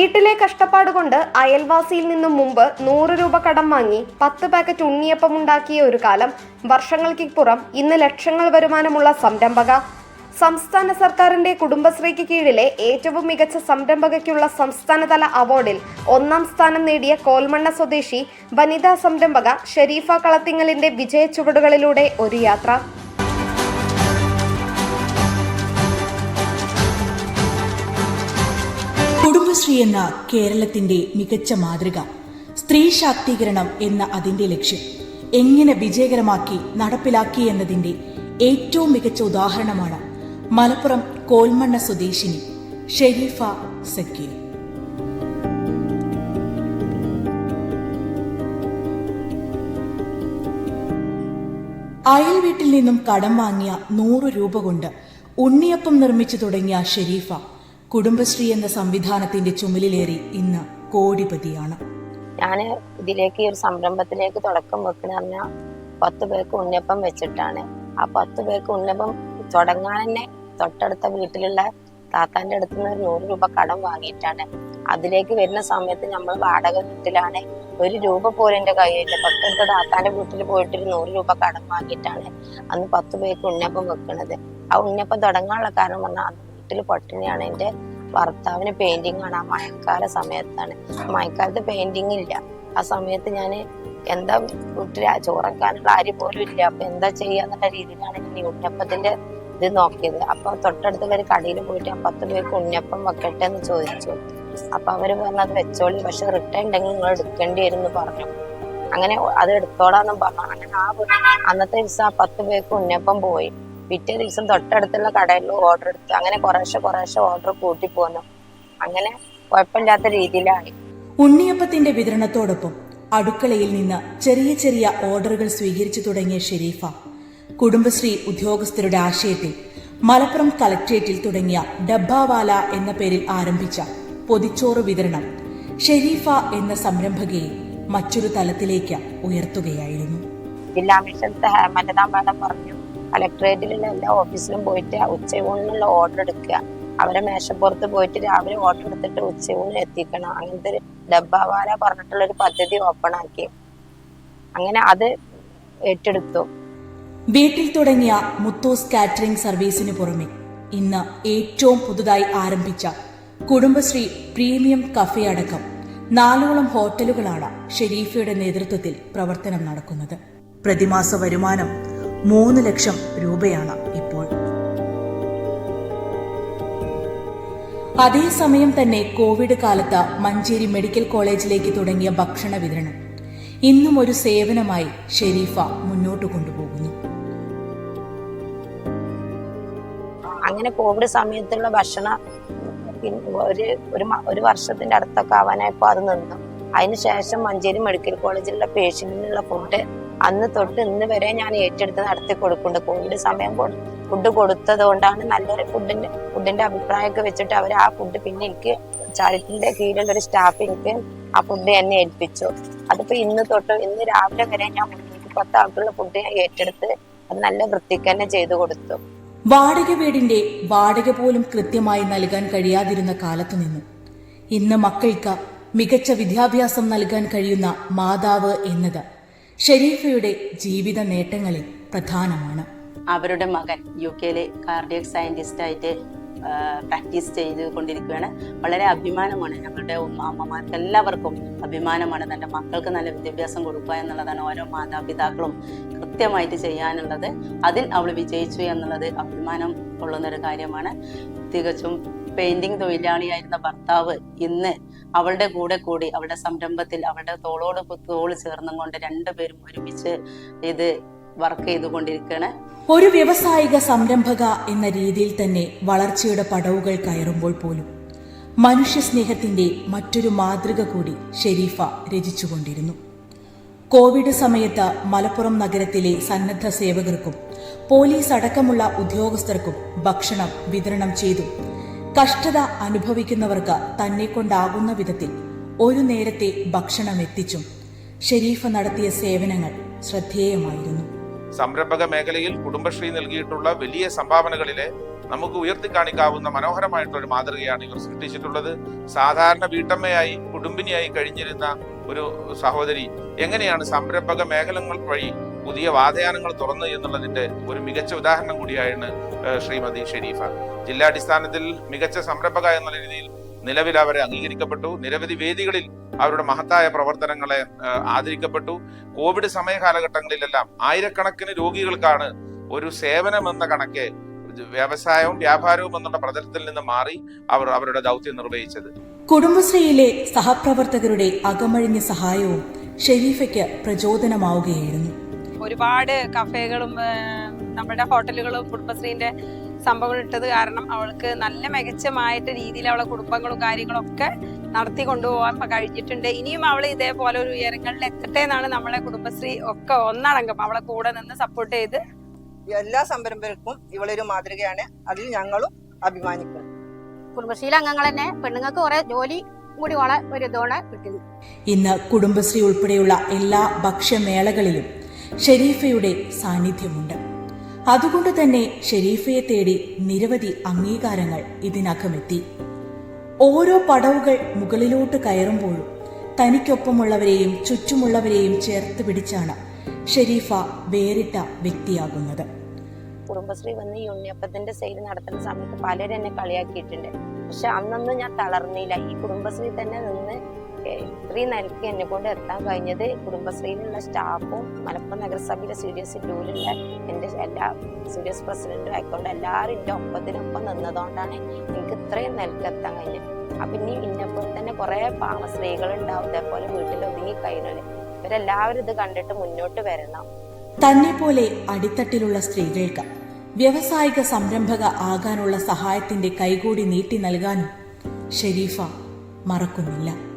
വീട്ടിലെ കഷ്ടപ്പാട് കൊണ്ട് അയൽവാസിയിൽ നിന്നും മുമ്പ് നൂറ് രൂപ കടം വാങ്ങി പത്ത് പാക്കറ്റ് ഉണ്ണിയപ്പം ഉണ്ടാക്കിയ ഒരു കാലം വർഷങ്ങൾക്കിപ്പുറം ഇന്ന് ലക്ഷങ്ങൾ വരുമാനമുള്ള സംരംഭക. സംസ്ഥാന സർക്കാരിന്റെ കുടുംബശ്രീക്ക് കീഴിലെ ഏറ്റവും മികച്ച സംരംഭകയ്ക്കുള്ള സംസ്ഥാനതല അവാർഡിൽ ഒന്നാം സ്ഥാനം നേടിയ കോൽമണ്ണ സ്വദേശി വനിതാ സംരംഭക ഷെരീഫ കളത്തിങ്ങലിന്റെ വിജയ ചുവടുകളിലൂടെ ഒരു യാത്ര. കുടുംബശ്രീ എന്ന കേരളത്തിന്റെ മികച്ച മാതൃക. സ്ത്രീ ശാക്തീകരണം എന്ന അതിന്റെ ലക്ഷ്യം. എങ്ങനെ വിജയകരമാക്കി നടപ്പിലാക്കി എന്നതിന്റെ ഏറ്റവും മികച്ച ഉദാഹരണമാണ് മലപ്പുറം കോൽമണ്ണ സ്വദേശിനി ഷെരീഫ സക്കീർ. അയൽ വീട്ടിൽ നിന്നും കടം വാങ്ങിയ നൂറ് രൂപ കൊണ്ട് ഉണ്ണിയപ്പം നിർമ്മിച്ചു തുടങ്ങിയ ഷെരീഫ കുടുംബശ്രീ എന്ന സംവിധാനത്തിന്റെ ചുമലിലേറി ഇന്ന് കോടിപതിയാണ്. ഞാൻ ഇതിലേക്ക് ഈ ഒരു സംരംഭത്തിലേക്ക് തുടക്കം വെക്കുന്ന പറഞ്ഞാൽ പത്ത് പേർക്ക് ഉണ്ണിയപ്പം വെച്ചിട്ടാണ്. ആ പത്ത് പേർക്ക് ഉണ്ണിയപ്പം തുടങ്ങാൻ തന്നെ തൊട്ടടുത്ത വീട്ടിലുള്ള താത്താന്റെ അടുത്ത് നിന്ന് ഒരു നൂറ് രൂപ കടം വാങ്ങിയിട്ടാണ്. അതിലേക്ക് വരുന്ന സമയത്ത് നമ്മൾ വാടക വീട്ടിലാണ്. ഒരു രൂപ പോലും എന്റെ കയ്യിലില്ല. തൊട്ടടുത്ത താത്താന്റെ വീട്ടിൽ പോയിട്ട് ഒരു നൂറ് രൂപ കടം വാങ്ങിയിട്ടാണ് അന്ന് പത്ത് പേർക്ക് ഉണ്ണിയപ്പം വെക്കണത്. ആ ഉണ്ണിയപ്പം തുടങ്ങാനുള്ള കാരണം പറഞ്ഞാൽ വീട്ടിൽ പട്ടിണിയാണ് എന്റെ ഭർത്താവിന് പെയിന്റിങ് ആണ് ആ മഴക്കാല സമയത്താണ്. മഴക്കാലത്ത് പെയിന്റിങ് ഇല്ല. ആ സമയത്ത് ഞാൻ എന്താ വീട്ടിൽ ചോറക്കാനുള്ള ആര് പോലും ഇല്ല. അപ്പൊ എന്താ ചെയ്യാന്നുള്ള രീതിയിലാണ് ഞാൻ ഈ ഉണ്ണിയപ്പത്തിന്റെ ഇത് നോക്കിയത്. അപ്പൊ തൊട്ടടുത്ത് വരെ കടയിൽ പോയിട്ട് ഞാൻ പത്ത് പേർക്ക് ഉണ്ണപ്പം വെക്കട്ടെ എന്ന് ചോദിച്ചു. അപ്പൊ അവർ പറഞ്ഞു അത് വെച്ചോളി. പക്ഷെ റിട്ടേൺ ഉണ്ടെങ്കിൽ നിങ്ങൾ എടുക്കേണ്ടി വരും എന്ന് പറഞ്ഞു. അങ്ങനെ അത് എടുത്തോളാന്നും പറഞ്ഞു. അങ്ങനെ ആ അന്നത്തെ ദിവസം ആ പത്ത് പേർക്ക് ഉണ്ണപ്പം പോയി. പിറ്റേ ദിവസം തൊട്ടടുത്തുള്ള കടയിൽ ഓർഡർ എടുത്തു അങ്ങനെ കുറേശ്ശെ കുറേശ്ശെ ഓർഡർ കൂട്ടി പോന്നു. അങ്ങനെ കുഴപ്പമില്ലാത്ത രീതിയിലായി. ഉണ്ണിയപ്പത്തിന്റെ വിതരണത്തോടൊപ്പം അടുക്കളയിൽ നിന്ന് ചെറിയ ചെറിയ ഓർഡറുകൾ സ്വീകരിച്ചു തുടങ്ങിയ ഷെരീഫ കുടുംബശ്രീ ഉദ്യോഗസ്ഥരുടെ ആശയത്തിൽ മലപ്പുറം കളക്ട്രേറ്റിൽ തുടങ്ങിയ ഡബ്ബാവാല എന്ന പേരിൽ ആരംഭിച്ച പൊതിച്ചോറ് വിതരണം ഷെരീഫ എന്ന സംരംഭകയെ മറ്റൊരു തലത്തിലേക്ക് ഉയർത്തുകയായിരുന്നു. ജില്ലാ മിഷൻ പറഞ്ഞു. കലക്ടറേറ്റിലുള്ള എല്ലാ ഓഫീസിലും പോയിട്ട് ഉച്ചയൂണിനുള്ള ഓർഡർ എടുക്കുക. അവരെ മേശപ്പുറത്ത് പോയിട്ട് രാവിലെ ഓർഡർ എടുത്തിട്ട് ഉച്ചയൂണ് എത്തിക്കണം. അങ്ങനത്തെ ഒരു ഡബ്ബാവാല പറഞ്ഞിട്ടുള്ള ഒരു പദ്ധതി ഓപ്പൺ ആക്കി. അങ്ങനെ അത് ഏറ്റെടുത്തു. വീട്ടിൽ തുടങ്ങിയ മുത്തോസ് കാറ്ററിംഗ് സർവീസിന് പുറമെ ഇന്ന് ഏറ്റവും പുതുതായി ആരംഭിച്ച കുടുംബശ്രീ പ്രീമിയം കഫേ അടക്കം നാലോളം ഹോട്ടലുകളാണ് ഷെരീഫയുടെ നേതൃത്വത്തിൽ പ്രവർത്തനം നടക്കുന്നത്. പ്രതിമാസ വരുമാനം മൂന്ന് ലക്ഷം രൂപയാണ് ഇപ്പോൾ. അതേസമയം തന്നെ കോവിഡ് കാലത്ത് മഞ്ചേരി മെഡിക്കൽ കോളേജിലേക്ക് തുടങ്ങിയ ഭക്ഷണ വിതരണം ഇന്നും ഒരു സേവനമായി ഷെരീഫ മുന്നോട്ട് കൊണ്ടുപോകുന്നു. അങ്ങനെ കോവിഡ് സമയത്തുള്ള ഭക്ഷണ ഒരു ഒരു വർഷത്തിന്റെ അടുത്തൊക്കെ ആവാനായപ്പോ അത് നിന്നു. അതിനുശേഷം മഞ്ചേരി മെഡിക്കൽ കോളേജിലുള്ള പേഷ്യന്റിനുള്ള ഫുഡ് അന്ന് തൊട്ട് ഇന്ന് വരെ ഞാൻ ഏറ്റെടുത്ത് നടത്തി കൊടുക്കുന്നുണ്ട്. കോവിഡ് സമയം ഫുഡ് കൊടുത്തത് കൊണ്ടാണ് നല്ലൊരു ഫുഡിന്റെ ഫുഡിന്റെ അഭിപ്രായമൊക്കെ വെച്ചിട്ട് അവർ ആ ഫുഡ് പിന്നെ എനിക്ക് ചാരിറ്റിന്റെ കീഴിലുള്ള ഒരു സ്റ്റാഫ് എനിക്ക് ആ ഫുഡ് എന്നെ ഏൽപ്പിച്ചു. അതിപ്പോ ഇന്ന് തൊട്ട് ഇന്ന് രാവിലെ വരെ ഞാൻ പത്ത് ആൾക്കുള്ള ഫുഡ് ഞാൻ ഏറ്റെടുത്ത് അത് നല്ല വൃത്തിക്ക് തന്നെ ചെയ്തു കൊടുത്തു. വാടക വീടിന്റെ വാടക പോലും കൃത്യമായി നൽകാൻ കഴിയാതിരുന്ന കാലത്തു നിന്നും ഇന്ന് മക്കൾക്ക് മികച്ച വിദ്യാഭ്യാസം നൽകാൻ കഴിയുന്ന മാതാവ് എന്നത് ഷെരീഫയുടെ ജീവിത നേട്ടങ്ങളിൽ പ്രധാനമാണ്. അവരുടെ മകൻ യു കെയിലെ കാർഡിയക് സയന്റിസ്റ്റായിട്ട് പ്രാക്ടീസ് ചെയ്ത് കൊണ്ടിരിക്കുകയാണ് വളരെ അഭിമാനമാണ് ഞങ്ങളുടെ അമ്മമാർക്ക് എല്ലാവർക്കും അഭിമാനമാണ്. തന്റെ മക്കൾക്ക് നല്ല വിദ്യാഭ്യാസം കൊടുക്കുക എന്നുള്ളതാണ് ഓരോ മാതാപിതാക്കളും കൃത്യമായിട്ട് ചെയ്യാനുള്ളത്. അതിൽ അവൾ വിജയിച്ചു എന്നുള്ളത് അഭിമാനം കൊള്ളുന്ന ഒരു കാര്യമാണ്. തികച്ചും പെയിന്റിംഗ് തൊഴിലാളിയായിരുന്ന ഭർത്താവ് ഇന്ന് അവളുടെ കൂടെ കൂടി അവളുടെ സംരംഭത്തിൽ അവളുടെ തോളോട് തോൾ ചേർന്നും കൊണ്ട് രണ്ടുപേരും ഒരുമിച്ച് ഇത് വർക്ക് ചെയ്തുകൊണ്ടിരിക്കുകയാണ് ഒരു വ്യവസായിക സംരംഭക എന്ന രീതിയിൽ തന്നെ വളർച്ചയുടെ പടവുകൾ കയറുമ്പോൾ പോലും മനുഷ്യസ്നേഹത്തിന്റെ മറ്റൊരു മാതൃക കൂടി ഷെരീഫ രചിച്ചുകൊണ്ടിരുന്നു. കോവിഡ് സമയത്ത് മലപ്പുറം നഗരത്തിലെ സന്നദ്ധ സേവകർക്കും പോലീസ് അടക്കമുള്ള ഉദ്യോഗസ്ഥർക്കും ഭക്ഷണം വിതരണം ചെയ്തു. കഷ്ടത അനുഭവിക്കുന്നവർക്ക് തന്നെ കൊണ്ടാകുന്ന വിധത്തിൽ ഒരു നേരത്തെ ഭക്ഷണം എത്തിച്ചും ഷെരീഫ നടത്തിയ സേവനങ്ങൾ ശ്രദ്ധേയമായിരുന്നു. സംരംഭക മേഖലയിൽ കുടുംബശ്രീ നൽകിയിട്ടുള്ള വലിയ സംഭാവനകളിലെ നമുക്ക് ഉയർത്തിക്കാണിക്കാവുന്ന മനോഹരമായിട്ടുള്ള ഒരു മാതൃകയാണ് ഇവർ സൃഷ്ടിച്ചിട്ടുള്ളത് സാധാരണ വീട്ടമ്മയായി കുടുംബിനിയായി കഴിഞ്ഞിരുന്ന ഒരു സഹോദരി എങ്ങനെയാണ് സംരംഭക മേഖലകൾ വഴി പുതിയ വാതയാനങ്ങൾ തുറന്നു എന്നുള്ളതിന്റെ ഒരു മികച്ച ഉദാഹരണം കൂടിയാണ് ശ്രീമതി ഷെരീഫ. ജില്ലാടിസ്ഥാനത്തിൽ മികച്ച സംരംഭക എന്ന രീതിയിൽ നിലവിൽ അവരെ അംഗീകരിക്കപ്പെട്ടു. നിരവധി വേദികളിൽ അവരുടെ മഹത്തായ പ്രവർത്തനങ്ങളെ ആദരിക്കപ്പെട്ടു. കോവിഡ് സമയ കാലഘട്ടങ്ങളിലെല്ലാം ആയിരക്കണക്കിന് രോഗികൾക്കാണ് ഒരു സേവനം എന്ന കണക്കെ വ്യവസായവും വ്യാപാരവും എന്നുള്ള പ്രതലത്തിൽ നിന്ന് മാറി അവർ അവരുടെ ദൗത്യം നിർവഹിച്ചത്. കുടുംബശ്രീയിലെ സഹപ്രവർത്തകരുടെ അകമഴിഞ്ഞ സഹായവും ഷെരീഫയ്ക്ക് പ്രചോദനമാവുകയായിരുന്നു. ഒരുപാട് കഫേകളും നമ്മുടെ ഹോട്ടലുകളും കുടുംബശ്രീന്റെ സംഭവങ്ങൾ ഇട്ടത് കാരണം അവൾക്ക് നല്ല മികച്ചമായിട്ട് രീതിയിൽ അവളെ കുടുംബങ്ങളും കാര്യങ്ങളും ഒക്കെ നടത്തി കൊണ്ടുപോകാൻ കഴിഞ്ഞിട്ടുണ്ട്. ഇനിയും അവൾ ഇതേപോലെ ഒരു ഉയരങ്ങളിൽ എത്തട്ടെ എന്നാണ് നമ്മളെ കുടുംബശ്രീ ഒക്കെ ഒന്നടങ്കം അവളെ കൂടെ നിന്ന് സപ്പോർട്ട് ചെയ്ത്. എല്ലാ സംരംഭകർക്കും ഇവളൊരു മാതൃകയാണ്. അതിൽ ഞങ്ങളും അഭിമാനിക്കുന്നു. കുടുംബശ്രീയിലെ അംഗങ്ങൾ തന്നെ പെണ്ണുങ്ങൾക്ക് കുറെ ജോലി കൂടി ഒരു ഇതോടെ കിട്ടുന്നു. ഇന്ന് കുടുംബശ്രീ ഉൾപ്പെടെയുള്ള എല്ലാ ഭക്ഷ്യമേളകളിലും ഷെരീഫയുടെ സാന്നിധ്യമുണ്ട്. അതുകൊണ്ട് തന്നെ ഷെരീഫയെ തേടി നിരവധി അംഗീകാരങ്ങൾ ഇതിനകമെത്തി. ഓരോ പടവുകൾ മുകളിലോട്ട് കയറുമ്പോഴും തനിക്കൊപ്പമുള്ളവരെയും ചുറ്റുമുള്ളവരെയും ചേർത്ത് പിടിച്ചാണ് ഷെരീഫ വേറിട്ട വ്യക്തിയാകുന്നത്. കുടുംബശ്രീ വന്ന് ഈ ഉണ്ണിയപ്പത്തിന്റെ സെയിൽ നടത്തുന്ന സമയത്ത് പലരും എന്നെ കളിയാക്കിയിട്ടുണ്ട്. പക്ഷെ അന്നൊന്നും ഞാൻ തളർന്നില്ല. ഈ കുടുംബശ്രീ തന്നെ നിന്ന് ഏഹ് ഇത്രയും നിലയ്ക്ക് എന്നെ കൊണ്ട് എത്താൻ കഴിഞ്ഞത് കുടുംബശ്രീയിലുള്ള സ്റ്റാഫും മലപ്പുറം നഗരസഭയിലെ സി ഡി എസ് ടൂലുള്ള എന്റെ എല്ലാ സി ഡി എസ് പ്രസിഡന്റും ആയിക്കൊണ്ട് എല്ലാവരും എന്റെ ഒപ്പത്തിനൊപ്പം നിന്നതുകൊണ്ടാണ് എനിക്ക് ഇത്രയും നിലയ്ക്ക് എത്താൻ കഴിഞ്ഞത്. അപ്പൊ ഇനി ഇന്നപ്പോൾ തന്നെ കുറെ പാവ സ്ത്രീകളുണ്ടാവും ഇതേപോലെ വീട്ടിൽ ഒതുങ്ങി കഴിഞ്ഞു ഇവരെല്ലാവരും ഇത് കണ്ടിട്ട് മുന്നോട്ട് വരണം. തന്നെ പോലെ അടിത്തട്ടിലുള്ള സ്ത്രീകൾക്ക് വ്യവസായിക സംരംഭക ആകാനുള്ള സഹായത്തിന്റെ കൈകൂടി നീട്ടി നൽകാനും ഷെരീഫ മറക്കുന്നില്ല.